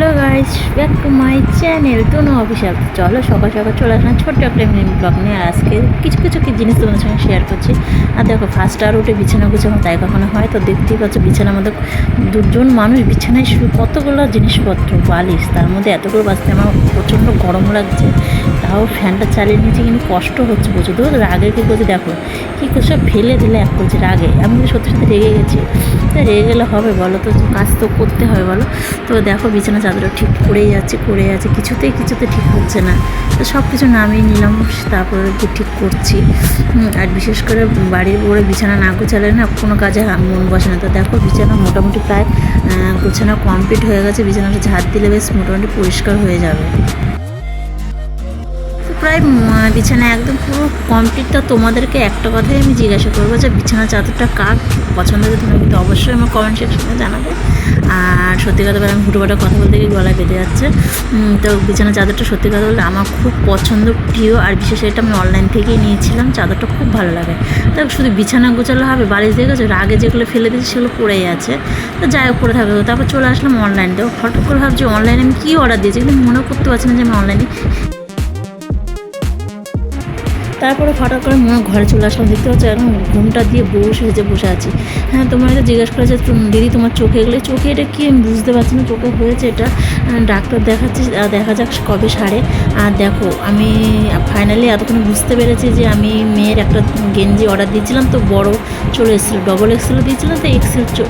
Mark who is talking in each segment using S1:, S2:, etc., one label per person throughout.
S1: Hello guys, back to my channel. Tunu official. চলো সকাল সকাল চলে আসলাম ছোট্ট একটা মিনি ব্লগ নিয়ে। আজকে কিছু কিছু কি জিনিস তোমাদের সঙ্গে শেয়ার করছি। আর দেখো ফার্স্ট আর উঠে বিছানা গুছানো তাই কখনো হয়? তো দেখতেই পাচ্ছ বিছানার মধ্যে দুজন মানুষ বিছানায় শুরু কতগুলো জিনিসপত্র? বালিশ, তার মধ্যে এতগুলো বাঁচতে আমার প্রচণ্ড গরম লাগছে। তাও ফ্যানটা চালিয়ে নিয়েছি, কিন্তু কষ্ট হচ্ছে প্রচুর। রাগে কী করছে দেখো, কী করছে? ফেলে দিলে এক করছে রাগে। আমি সত্যি সত্যি রেগে গেছি। তা রেগে গেলে হবে বলো তো? কাজ তো করতে হবে বলো? তো দেখো বিছানা চাদরটা ঠিক পড়েই যাচ্ছে, পড়ে যাচ্ছে কিছুতেই কিছুতে ঠিক হচ্ছে না। তো সব কিছু নামিয়ে নিলাম, তারপরে ঠিক করছি। আর বিশেষ করে বাড়ির পরে বিছানা না গোছালে না কোনো কাজে মন বসে না। তো দেখো বিছানা মোটামুটি প্রায় গোছানো কমপ্লিট হয়ে গেছে। বিছানাটা ঝাড় দিলে বেশ মোটামুটি পরিষ্কার হয়ে যাবে। প্রায় বিছানা একদম পুরো কমপ্লিট তো তোমাদেরকে একটা কথাই আমি জিজ্ঞাসা করব যে বিছানা চাদরটা কার পছন্দ হয়েছে তোমরা কিন্তু অবশ্যই আমার কমেন্ট সেকশনে জানাবে। আর সত্যি কথা বলে আমি হুটোপাটা কথা বলতে গিয়ে গলায় বেঁধে যাচ্ছে। তো বিছানা চাদরটা সত্যি কথা বললে আমার খুব পছন্দ, প্রিয়, আর বিশেষ এটা আমি অনলাইন থেকেই নিয়েছিলাম, চাদরটা খুব ভালো লাগে। তো শুধু বিছানা গোছালে হবে, বালিশ দিয়ে গেছে আগে যেগুলো ফেলে দিয়েছি সেগুলো পড়েই আছে। তো যাই হোক, পড়ে থাকবে তারপর চলে আসলাম অনলাইন তো হঠাৎ করে ভাবছি অনলাইনে আমি কী অর্ডার দিয়েছি? কিন্তু মনে করতে পারছি না যে আমি অনলাইনে তারপরে হঠাৎ করে হয় ঘরে চলে আসলাম দেখতে পাচ্ছি এখন ঘুমটা দিয়ে বসে হয়েছে, বসে আছি। হ্যাঁ তোমার হয়তো জিজ্ঞাসা করেছে "তুম- দিদি, তোমার চোখে এগুলো? চোখে এটা কি? আমি বুঝতে পারছি না, চোখে হয়েছে এটা। ডাক্তার দেখাচ্ছি দেখা যাক কবে সারে। আর দেখো, আমি ফাইনালি এতক্ষণ বুঝতে পেরেছি যে আমি মেয়ের একটা গেঞ্জি অর্ডার দিয়েছিলাম, তো বড় চলে এসেছিল ডবল এক্সেলও দিয়েছিলাম, তো এক্সেল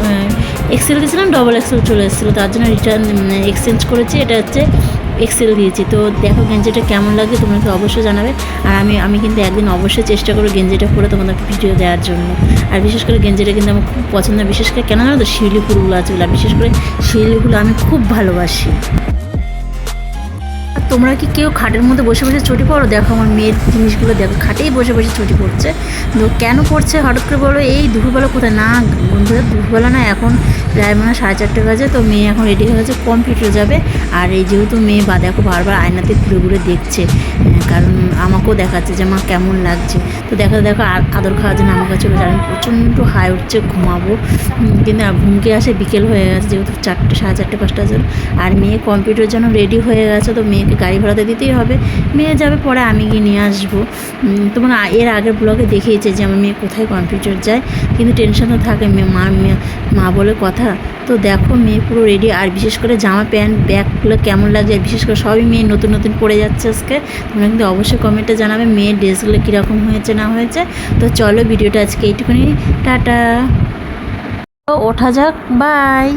S1: এক্সেল দিয়েছিলাম ডবল এক্সেল চলে এসেছিল। তার জন্য রিটার্ন এক্সচেঞ্জ করেছি। এটা হচ্ছে এক্সেল দিয়েছি। তো দেখো গেঞ্জিটা কেমন লাগে তোমাকে অবশ্যই জানাবে। আর আমি আমি কিন্তু একদিন অবশ্যই চেষ্টা করব গেঞ্জিটা পরে তোমাদেরকে ভিডিও দেওয়ার জন্য। আর বিশেষ করে গেঞ্জিটা কিন্তু আমার খুব পছন্দ। বিশেষ করে কেন জানো তো, শিউলি ফুলগুলো আছে বিশেষ করে শিউলিগুলো আমি খুব ভালোবাসি। তোমরা কি কেউ খাটের মধ্যে বসে বসে ছুটি পড়ো? দেখো আমার মেয়ের জিনিসগুলো দেখো, খাটেই বসে বসে ছুটি পড়ছে। তো কেন পড়ছে হঠাৎ করে বলো, এই দুপুরবেলা কোথায়? না, বন্ধুরা, দুপুরবেলা না, এখন প্রায় মানে সাড়ে চারটে বাজে, তো মেয়ে এখন রেডি হয়ে গেছে কম্পিউটার যাবে। আর এই যেহেতু মেয়ে বা, দেখো বারবার আয়নাতে ঘুরে ঘুরে দেখছে কারণ কারণ আমাকেও দেখাচ্ছে যে, মা, কেমন লাগছে? তো দেখা দেখো আর- আদর খাওয়ার জন্য আমার কাছে আমি প্রচণ্ড হাই উঠছে, ঘুমাবো। কিন্তু ঘুমকে আসে বিকেল হয়ে গেছে, যেহেতু চারটে, সাড়ে চারটে, পাঁচটা বাজে। আর মেয়ে কম্পিউটার জন্য রেডি হয়ে গেছে, তো মেয়েকে গাড়ি ভাড়াতে দিতেই হবে। মেয়ে যাবে, পরে আমি গিয়ে নিয়ে আসব। তোমার এর আগের ব্লগে দেখিয়েছে যে, আমার মেয়ে কোথায় কম্পিউটার যায়। কিন্তু টেনশন তো থাকে, মা মা বলে কথা। তো দেখো মেয়ে পুরো রেডি আর বিশেষ করে জামা প্যান্ট, ব্যাগগুলো কেমন লাগছে, আর বিশেষ করে সবই মেয়ে নতুন নতুন পড়ে যাচ্ছে আজকে। তোমরা কিন্তু অবশ্যই কমেন্টে জানাবে মেয়ের ড্রেসগুলো কীরকম হয়েছে, না হয়েছে। তো চলো ভিডিওটা আজকে এইটুকুনি, টাটা। ওঠা যাক বাই